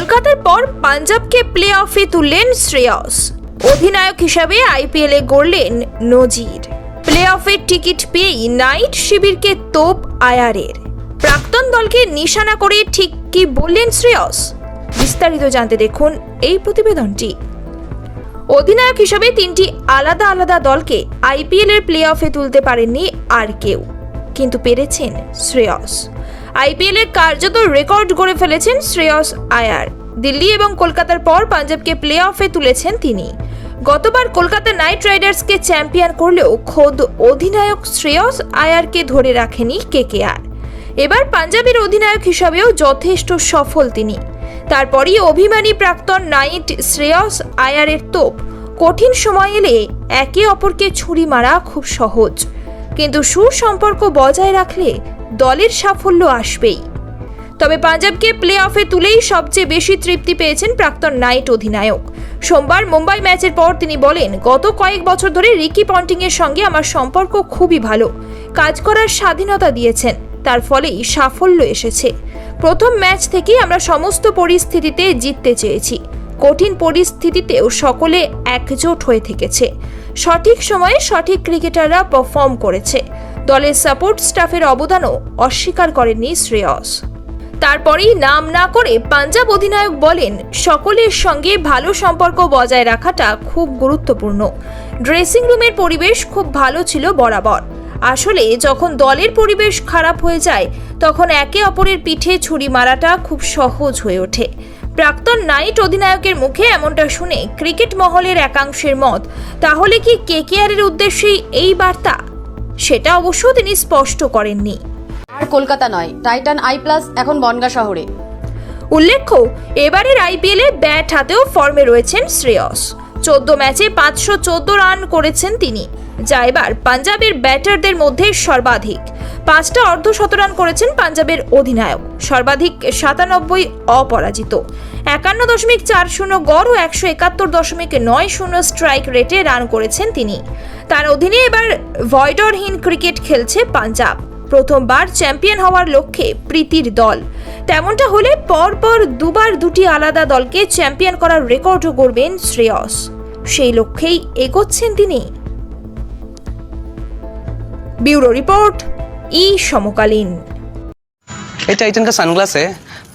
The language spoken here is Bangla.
কলকাতার পর পাঞ্জাবকে প্লে অফে তুললেন শ্রেয়স। অধিনায়ক হিসাবে আইপিএলে গড়লেন নজির। প্লে অফের টিকিট পেয়েই নাইট শিবিরকে তোপ আয়ারের। প্রাক্তন দলকে নিশানা করে ঠিক কি বললেন শ্রেয়স? বিস্তারিত জানতে দেখুন এই প্রতিবেদনটি। অধিনায়ক হিসাবে তিনটি আলাদা আলাদা দলকে আইপিএল এর প্লে অফে তুলতে পারেননি আর কেউ, কিন্তু পেরেছেন শ্রেয়স। আইপিএল কার্যত রেকর্ড করে ফেলেছেন শ্রেয়স আয়ার। দিল্লি এবং কলকাতার পর পাঞ্জাবকে প্লে অফে তুলেছেন তিনি। গতবার কলকাতা নাইট রাইডার্সকে চ্যাম্পিয়ন করলেও খোদ অধিনায়ক শ্রেয়স আয়ারকে ধরে রাখেনি কেকেআর। এবার পাঞ্জাবের অধিনায়ক হিসাবেও যথেষ্ট সফল তিনি। তারপরই অভিমানী প্রাক্তন নাইট শ্রেয়স আয়ারের তোপ। কঠিন সময় এলে একে অপরকে ছুরি মারা খুব সহজ। কিন্তু সুসম্পর্ক বজায় রাখলে দলের সাফল্য আসবেই। তবে পাঞ্জাবকে প্লে অফে তুলেই সবচেয়ে বেশি তৃপ্তি পেয়েছেন প্রাক্তন নাইট অধিনায়ক। সোমবার মুম্বাই ম্যাচের পর তিনি বলেন, গত কয়েক বছর ধরে রিকি পন্টিংয়ের সঙ্গে আমার সম্পর্ক খুবই ভালো। কাজ করার স্বাধীনতা দিয়েছেন। তার ফলেই সাফল্য এসেছে। প্রথম ম্যাচ থেকেই আমরা সমস্ত পরিস্থিতিতে জিততে চেয়েছি। কঠিন পরিস্থিতিতেও সকলে একজোট হয়ে থেকেছে। সঠিক সময়ে সঠিক ক্রিকেটাররা পারফর্ম করেছে। দলের সাপোর্ট স্টাফের অবদানও অস্বীকার করেননি শ্রেয়স। তারপরেই নাম না করে পাঞ্জাব অধিনায়ক বলেন, সকলের সঙ্গে ভালো সম্পর্ক বজায় রাখাটা খুব গুরুত্বপূর্ণ। ড্রেসিং রুমের পরিবেশ খুব ভালো ছিল বরাবর। আসলে যখন দলের পরিবেশ খারাপ হয়ে যায়, তখন একে অপরের পিঠে ছুরি মারাটা খুব সহজ হয়ে ওঠে। প্রাক্তন নাইট অধিনায়কের মুখে এমনটা শুনে ক্রিকেট মহলের একাংশের মত, তাহলে কি কেকেআরের উদ্দেশ্যেই এই বার্তা? সেটা অবশ্য তিনি স্পষ্ট করেননি। আর কলকাতা নয় টাইটান আই প্লাস এখন বনগা শহরে। উল্লেখ্য এবারের আইপিএলে ব্যাট হাতেও ফর্মে রয়েছেন শ্রেয়স। চোদ্দ ম্যাচে পাঁচশো চোদ্দ রান করেছেন তিনি যা এবার পাঞ্জাবের ব্যাটারদের মধ্যে সর্বাধিক। পাঁচটা অর্ধশতরান করেছেন পাঞ্জাবের অধিনায়ক সর্বাধিক সাতানব্বই অপরাজিত। একান্ন দশমিক চার শূন্য গড় ও একশো একাত্তর দশমিক নয় শূন্য স্ট্রাইক রেটে রান করেছেন তিনি। তার অধীনে এবার ভয়ডরহীন ক্রিকেট খেলছে পাঞ্জাব প্রথমবার চ্যাম্পিয়ন হওয়ার লক্ষ্যে প্রীতির দল তেমনটা হলে পরপর দুবার দুটি আলাদা দলকে চ্যাম্পিয়ন করার রেকর্ডও করবেন শ্রেয়স সেই লক্ষ্যেই এগোচ্ছেন তিনি ব্যুরো রিপোর্ট ই সমকালীন ये टाइटन का सनग्लास है